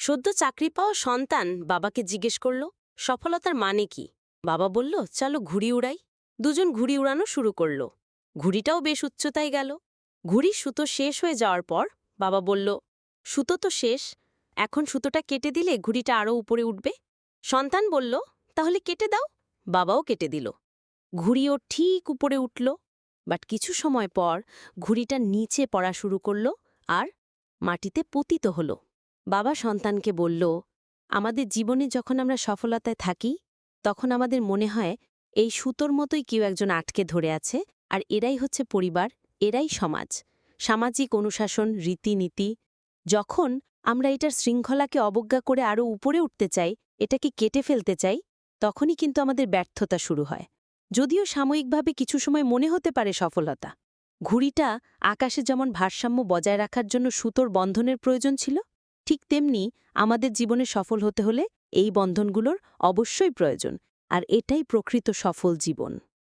সদ্য চাকরি পাওয়া সন্তান বাবাকে জিজ্ঞেস করল, সফলতার মানে কি? বাবা বলল, চলো ঘুড়ি উড়াই। দুজন ঘুড়ি উড়ানো শুরু করল। ঘুড়িটাও বেশ উচ্চতায় গেল। ঘুড়ির সুতো শেষ হয়ে যাওয়ার পর বাবা বলল, সুতো তো শেষ, এখন সুতোটা কেটে দিলে ঘুড়িটা আরও উপরে উঠবে? সন্তান বলল, তাহলে কেটে দাও। বাবাও কেটে দিল। ঘুড়িও ঠিক উপরে উঠল, বাট কিছু সময় পর ঘুড়িটা নিচে পড়া শুরু করল আর মাটিতে পতিত হল। বাবা সন্তানকে বলল, আমাদের জীবনে যখন আমরা সফলতায় থাকি, তখন আমাদের মনে হয় এই সুতোর মতোই কেউ একজন আটকে ধরে আছে, আর এরাই হচ্ছে পরিবার, এরাই সমাজ। সামাজিক অনুশাসন, রীতিনীতি, যখন আমরা এটার শৃঙ্খলাকে অবজ্ঞা করে আরও উপরে উঠতে চাই, এটাকে কেটে ফেলতে চাই, তখনই কিন্তু আমাদের ব্যর্থতা শুরু হয়। যদিও সাময়িকভাবে কিছু সময় মনে হতে পারে সফলতা। ঘুড়িটা আকাশে যেমন ভারসাম্য বজায় রাখার জন্য সুতোর বন্ধনের প্রয়োজন ছিল ঠিক তেমনি আমাদের জীবনে সফল হতে হলে এই বন্ধনগুলোর অবশ্যই প্রয়োজন, আর এটাই প্রকৃত সফল জীবন।